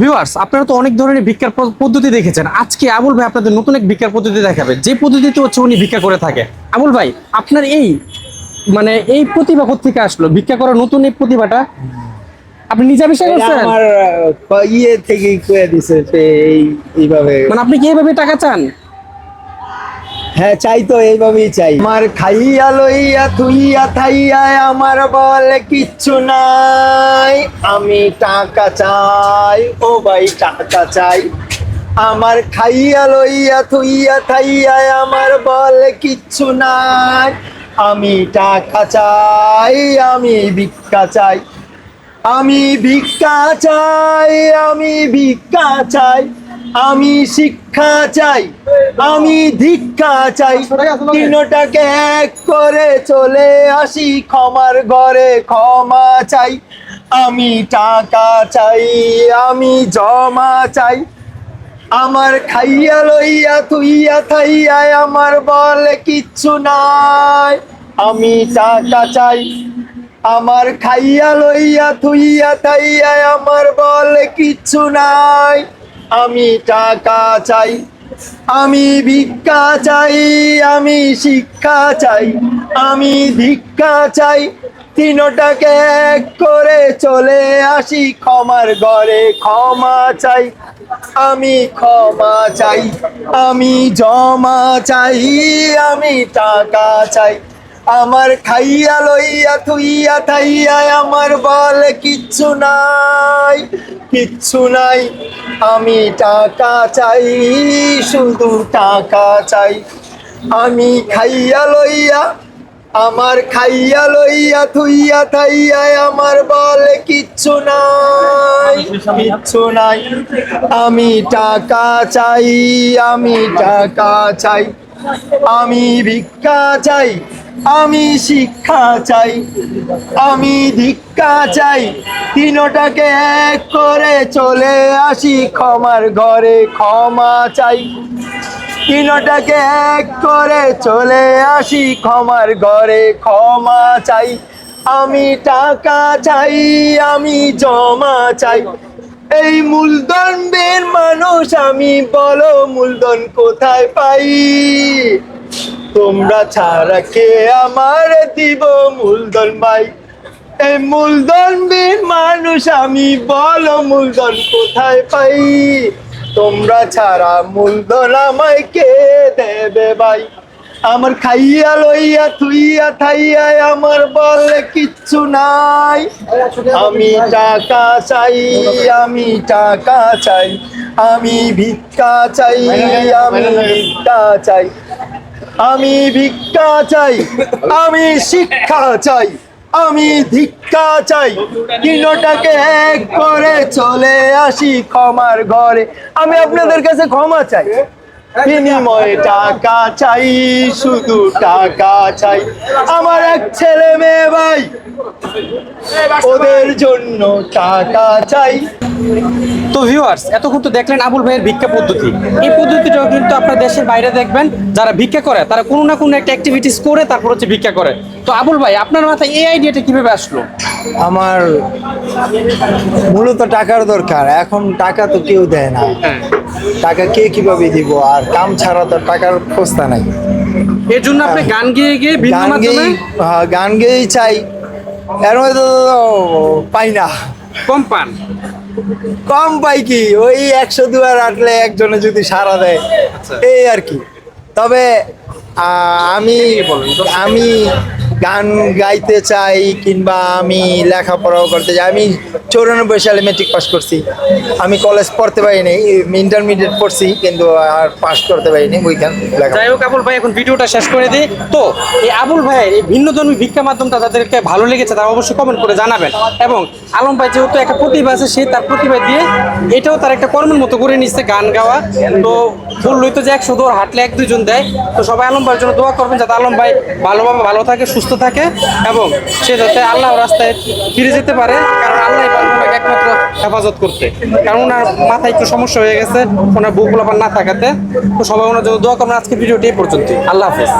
Viewers আপনারা তো অনেক ধরনের ভিক্ষার পদ্ধতি দেখেছেন। আজকে আবুল ভাই আপনাদের নতুন এক ভিক্ষার পদ্ধতি দেখাবে। যে পদ্ধতিতে হচ্ছে উনি ভিক্ষা করে থাকে। আবুল ভাই আপনার এই মানে এই প্রতিভা থেকে আসলো? ভিক্ষা করার নতুন এই প্রতিভাটা? আপনি নিজে আবিষ্কার করছেন? আমার ইয়ে থেকে কয়ে দিছে এইভাবে। মানে আপনি কি এইভাবে টাকা চান? হ্যাঁ চাই তো, এইভাবেই চাই। আমার খাইয়া লইয়া থুইয়া থাইয়া আমার বলে কিচ্ছু নাই। আমি টাকা চাই, ও ভাই, টাকা চাই। আমার খাইয়া লইয়া থুইয়া থাইয়া আমার বলে কিচ্ছু নাই। আমি টাকা চাই, আমি ভিক্ষা চাই। আমি ভিক্ষা চাই, আমি ভিক্ষা চাই। আমি শিক্ষা চাই আমি ধিক্ষা চাই। তিনটাকে এক করে চলে আসি ক্ষমার ঘরে ক্ষমা চাই। আমি টাকা চাই আমি জমা চাই। আমার খাইয়া লইয়া তুইয়া থাইয়া আমার বলে কিচ্ছু নাই। আমি টাকা চাই আমার খাইয়া লইয়া থুইয়া থাইয়া আমার বলে কিচ্ছু নাই। আমি টাকা চাই, আমি ভিক্ষা চাই, আমি শিক্ষা চাই, আমি ভিক্ষা চাই। তিনটাকে এক করে চলে আসি, ক্ষমার ঘরে ক্ষমা চাই। আমি ক্ষমা চাই, আমি জমা চাই, আমি টাকা চাই। আমার খাইয়া লইয়া, থুইয়া থাইয়া আমার বলে কিচ্ছু নাই কিচ্ছু নাই। আমি টাকা চাই, শুধু টাকা চাই। আমি খাইয়া লইয়া, আমার খাইয়া লইয়া, থুইয়া থাইয়া আমার বল কিচ্ছু নাই কিচ্ছু নাই। আমি টাকা চাই, আমি টাকা চাই। আমি ভিক্ষা চাই আমি শিক্ষা চাই, আমি ধিক্ষা চাই। তিনটাকে এক করে চলে আসি, ক্ষমার ঘরে ক্ষমা চাই। তিনটাকে এক করে চলে আসি, ক্ষমার ঘরে ক্ষমা চাই। আমি টাকা চাই, আমি জমা চাই। এই মূলধন বের মানুষ, আমি বলো মূলধন কোথায় পাই? তোমরা ছাড়া কে আমার দিব মূলধন ভাই? এই মূলধন বিন মানুষ আমি, বলো মূলধন কোথায় পাই? তোমরা ছাড়া মূলধন আমায় কে দেবে ভাই? আমার খাইয়া লইয়া, থুইয়া, থাইয়া আমার বলে কিচ্ছু নাই। আমি টাকা চাই, আমি টাকা চাই, আমি ভিক্ষা চাই, আমি ভিক্ষা চাই। আমি ভিক্ষা চাই, আমি শিক্ষা চাই, আমি ধিক্ষা চাই। তিনটাকে এক করে চলে আসি ক্ষমার ঘরে। আমি আপনাদের কাছে ক্ষমা চাই। বিনিময়ে টাকা চাই শুধু টাকা চাই। আমার এক ছেলে মেয়ে ভাই ওদের জন্য টাকা চাই। তো ভিউয়ার্স এতক্ষণ তো দেখলেন আবুল ভাইয়ের ভিক্ষা পদ্ধতি। এই পদ্ধতিটাও কিন্তু আপনার দেশের বাইরে দেখবেন যারা ভিক্ষা করে তারা কোনো না কোনো একটা অ্যাক্টিভিটিস করে তারপর হচ্ছে ভিক্ষা করে। তো আবুল ভাই আপনার মাথায় এই আইডিয়াটা কীভাবে আসলো? আমার মূলত টাকার দরকার এখন টাকা তো কেউ দেয় না। হ্যাঁ। টাকা কে কীভাবে দিব? আর কাম ছাড়া তো টাকার খোঁজতা নাই। এর জন্য আপনি গান গেয়ে গিয়ে গান গেয়েই হ্যাঁ, গান গেয়েই চাই। এর মধ্যে তো পাই না। কম পান। কম পাই কি? ওই একশো দুয়ার আটলে একজনে যদি সারা দেয়। আচ্ছা। এই আর কি। তবে আমি আমি গান গাইতে চাই কিংবা আমি লেখাপড়াও করতে চাই। আমি চৌরানব্বই সালে মেট্রিক পাস করছি। আমি কলেজ পড়তে পারিনি ইন্টারমিডিয়েট পড়ছি কিন্তু আর পাস করতে পারিনি ওইখান যাই হোক, আবুল ভাই, এখন ভিডিওটা শেষ করে দিই। তো, এই আবুল ভাইয়ের এই ভিন্ন ধর্মী ভিক্ষা মাধ্যমটা তাদেরকে ভালো লেগেছে, তারা অবশ্যই কমেন্ট করে জানাবেন। এবং আলম ভাই যেহেতু একটা প্রতিভা আছে, সে তার প্রতিভা দিয়ে এটাও তার একটা কর্মের মতো করে নিচ্ছে গান গাওয়া। তো বললোই তো যে একশো দৌড় হাঁটলে এক দুজন দেয়। তো সবাই আলম ভাইয়ের জন্য দোয়া করবেন যাতে আলম ভাই ভালোভাবে ভালো থাকে, সুস্থ থাকে এবং সে যাতে আল্লাহ রাস্তায় ফিরে যেতে পারে, কারণ আল্লাহ একমাত্র হেফাজত করতে। কারণ ওনার মাথায় একটু সমস্যা হয়ে গেছে, ওনার বুকগুলো আবার না থাকাতে। তো সবাই ওনার জন্য দোয়া করবেন আজকে ভিডিওটি এই পর্যন্ত আল্লাহ হাফেজ।